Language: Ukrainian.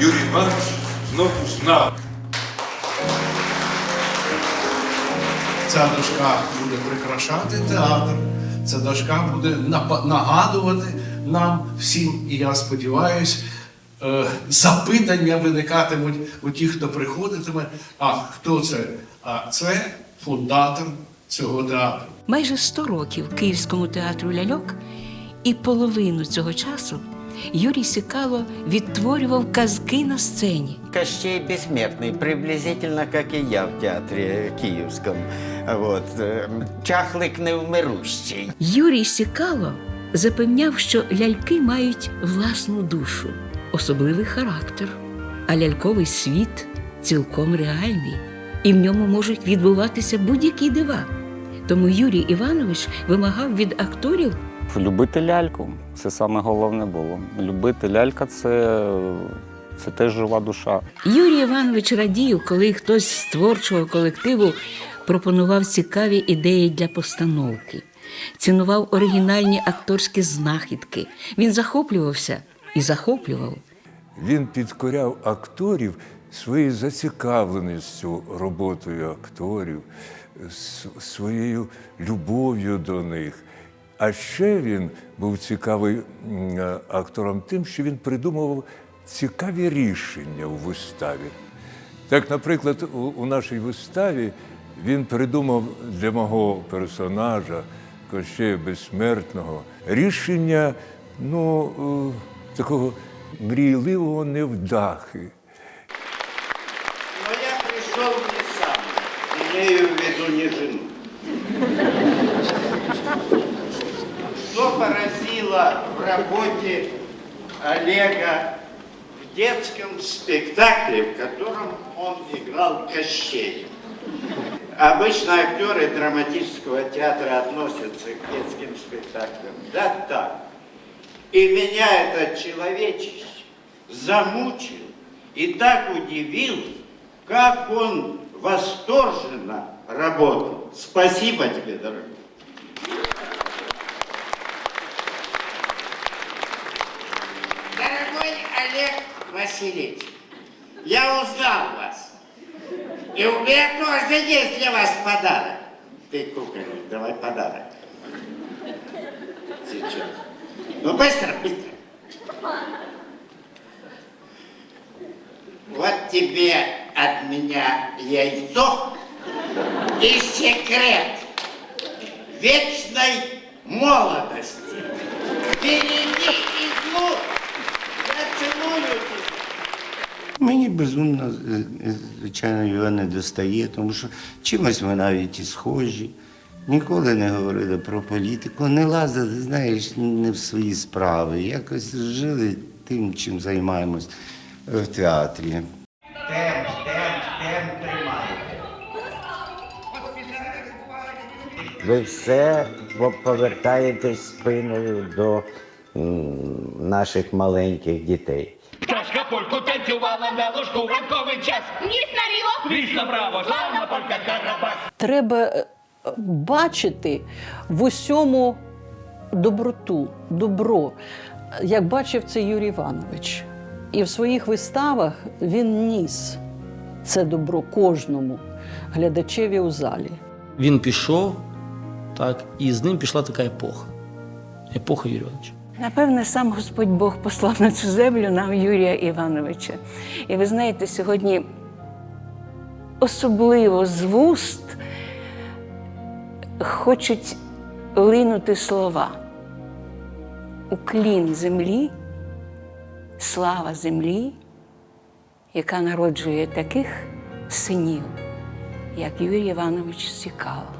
Юрій Іванович знову знав. Ця дошка буде прикрашати театр. Ця дошка буде нагадувати нам всім, і я сподіваюся, е, запитання виникатимуть у тих, хто приходитиме. А хто це? А це фундатор цього театру. Майже 100 років Київському театру ляльок, і половину цього часу Юрій Сікало відтворював казки на сцені. Кощей бессмертный, приблизительно как и я в театре киевском. Вот. э, Чахлик невмирущий. Юрій Сікало запевняв, що ляльки мають власну душу, особливий характер, а ляльковий світ цілком реальний, і в ньому можуть відбуватися будь-які дива. Тому Юрій Іванович вимагав від акторів Любити ляльку це саме головне було. Любити лялька це, це теж жива душа. Юрій Іванович радів, коли хтось з творчого колективу пропонував цікаві ідеї для постановки, цінував оригінальні акторські знахідки. Він захоплювався і захоплював. Він підкоряв акторів своєю зацікавленістю роботою акторів, своєю любов'ю до них. А ще він був цікавий е, актором тим, що він придумував цікаві рішення у виставі. Так, наприклад, у, нашій виставі він придумав для мого персонажа Кощея Безсмертного рішення ну, е, такого мрійливого невдахи. Но я пришел не сам, имею в виду не жену. Поразило в работе Олега в детском спектакле, в котором он играл Кощея? Обычно актеры драматического театра относятся к детским спектаклям. Да так. И меня этот человечище замучил и так удивил, как он восторженно работал. Спасибо тебе, дорогой. Дорогой Олег Васильевич, я узнал вас. И у меня тоже есть для вас подарок. Ты, кукольник, давай подарок. Сейчас. Ну, быстро, быстро. Вот тебе от меня яйцо и секрет вечной молодости. Береги Мені безумно, звичайно, його не достає, тому що чимось ми навіть і схожі. Ніколи не говорили про політику, не лазили, знаєш, не в свої справи. Якось жили тим, чим займаємось в театрі. Темп, темп, темп тримайте. Ви все по- повертаєтесь спиною до наших маленьких дітей. Польку танцювала на ложку в ранковий час. Ніс наліво, Ліс направо, славна полька Карабас. Треба е, бачити в усьому доброту, добро, як бачив це Юрій Іванович. І в своїх виставах він ніс це добро кожному глядачеві у залі. Він пішов, так, і з ним пішла така епоха. Епоха Юрія Івановича. Напевне, сам Господь Бог послав на цю землю нам Юрія Івановича. І ви знаєте, сьогодні особливо з вуст хочуть линути слова. Уклін землі, слава землі, яка народжує таких синів, як Юрій Іванович Сікало.